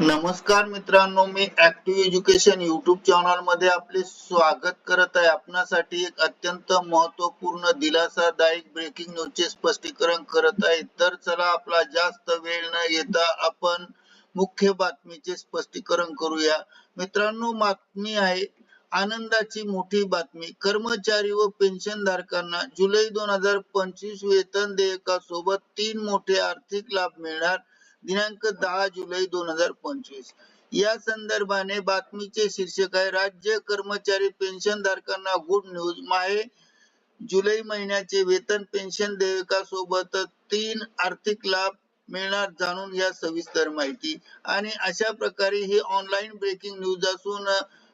नमस्कार मित्रांनो मी ऍक्टिव्ह एज्युकेशन युट्यूब चॅनलमध्ये आपले स्वागत करत आहे. आपणासाठी एक अत्यंत महत्त्वपूर्ण दिलासादायक ब्रेकिंग न्यूजचे स्पष्टीकरण करत आहे. तर चला आपला जास्त वेळ न घेता आपण मुख्य बातमीचे स्पष्टीकरण करूया. मित्रांनो बातमी आहे आनंदाची मोठी बातमी. कर्मचारी व पेन्शन धारकांना जुलै दोन हजार पंचवीस वेतन देयकासोबत तीन मोठे आर्थिक लाभ मिळणार दिनांक दहा जुलै दोन हजार पंचवीस. या संदर्भाने बातमीचे शीर्षक आहे राज्य कर्मचारी पेन्शन धारकांना गुड न्यूज माहे जुलै महिन्याचे वेतन पेन्शन देयकासोबत तीन आर्थिक लाभ मिळणार जाणून या सविस्तर माहिती. आणि अशा प्रकारे ही ऑनलाईन ब्रेकिंग न्यूज असून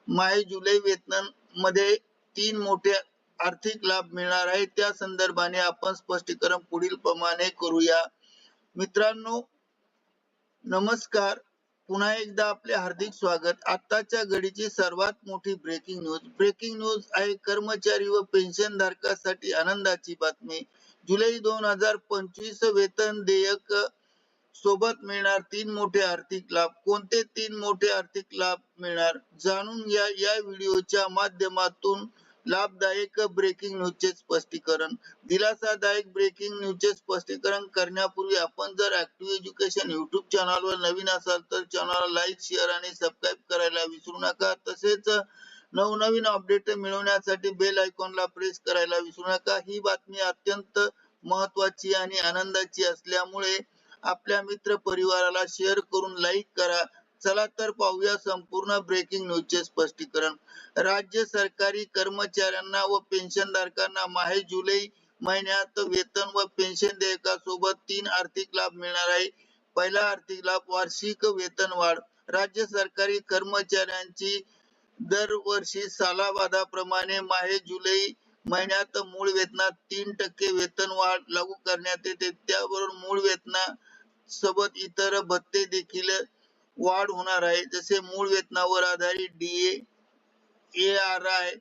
माहे जुलै वेतनमध्ये तीन मोठे आर्थिक लाभ मिळणार आहे त्या संदर्भाने आपण स्पष्टीकरण पुढील प्रमाणे करूया. मित्रांनो नमस्कार. पुन्हा एकदा आपले हार्दिक स्वागत. आताच्या घडीची सर्वात मोठी ब्रेकिंग न्यूज ब्रेकिंग न्यूज आहे कर्मचारी व पेन्शन धारकासाठी आनंदाची बातमी. जुलै दोन हजार पंचवीस वेतन देयक सोबत मिळणार तीन मोठे आर्थिक लाभ. कोणते तीन मोठे आर्थिक लाभ मिळणार? जाणून घ्या या व्हिडिओच्या माध्यमातून. लाभदायक ब्रेकिंग न्यूजचे स्पष्टीकरण. दिलासादायक ब्रेकिंग न्यूजचे स्पष्टीकरण करण्यापूर्वी आपण जर ऍक्टिव्ह एज्युकेशन युट्यूब चॅनलवर नवीन असाल तर चॅनलला लाईक शेअर आणि सबस्क्राईब करायला विसरू नका. तसेच नवनवीन अपडेट मिळवण्यासाठी बेल आयकॉनला प्रेस करायला विसरू नका. ही बातमी अत्यंत महत्वाची आणि आनंदाची असल्यामुळे आपल्या मित्र परिवाराला शेअर करून लाईक करा. चला तर पाहूया संपूर्ण ब्रेकिंग न्यूजचे स्पष्टीकरण. राज्य सरकारी कर्मचाऱ्यांना व पेन्शनधारकांना माहे जुलै महिन्यात वेतन व पेन्शन देयकासोबत तीन आर्थिक लाभ मिळणार आहे. पहिला आर्थिक लाभ वार्षिक वेतन वाढ. राज्य सरकारी कर्मचाऱ्यांची दरवर्षी सालाबादाप्रमाणे माहे जुलै महिन्यात मूळ वेतनात तीन टक्के वेतन वाढ लागू करण्यात येते. त्याबरोबर मूळ वेतना सोबत इतर भत्ते देखील वाढ होणार आहे. जसे मूळ वेतनावर आधारित डीए ए आर आय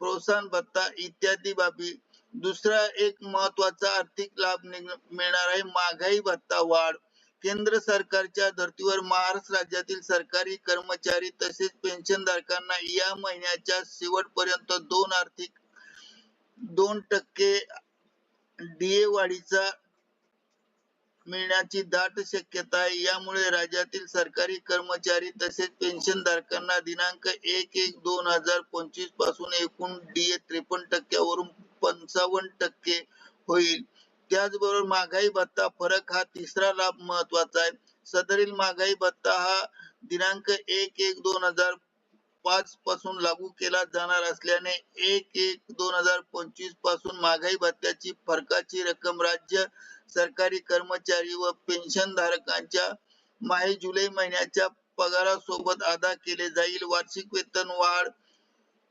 प्रोत्साहन भत्ता इत्यादी बाबी. दुसरा एक महत्त्वाचा आर्थिक लाभ मिळणार आहे. महागाई भत्ता वाढ. केंद्र सरकारच्या धर्तीवर महाराष्ट्र राज्यातील सरकारी कर्मचारी तसेच पेन्शनधारकांना या महिन्याच्या शेवटपर्यंत दोन आर्थिक दोन टक्के डीए वाढीचा मिळण्याची दाट शक्यता आहे. यामुळे राज्यातील सरकारी कर्मचारी तसेच पेन्शन धारकांना दिनांक एक एक दोन हजार पंचवीसपासून एकूण डीए त्रेपन्न टक्क्यावरून पंचावन्न टक्के होईल. त्याचबरोबर महागाई भत्ता फरक हा तिसरा लाभ महत्त्वाचा आहे. सदरील महागाई भत्ता हा दिनांक एक एक दोन हजार पाच पासून लागू केला जाणार असल्याने एक एक दोन हजार पंचवीसपासून महागाई भत्त्याची फरकाची रक्कम राज्य सरकारी कर्मचारी व पेन्शन धारकांच्या माहे जुलै महिन्याच्या पगारासोबत अदा केले जाईल. वार्षिक वेतन वाढ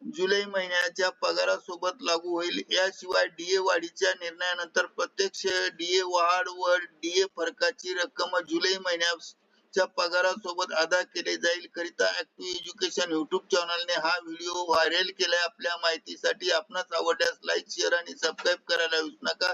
जुलै महिन्याच्या पगारासोबत लागू होईल. याशिवाय डीए वाढीच्या निर्णयानंतर प्रत्यक्ष डीए वाढ व डीए फरकाची रक्कम जुलै महिन्याच्या पगारासोबत अदा केले जाईल. करिता ऍक्टिव्ह एज्युकेशन युट्यूब चॅनलने हा व्हिडिओ व्हायरल केलाय. आपल्या माहितीसाठी आपणास आवडल्यास लाईक शेअर आणि सबस्क्राईब करायला विसरू नका.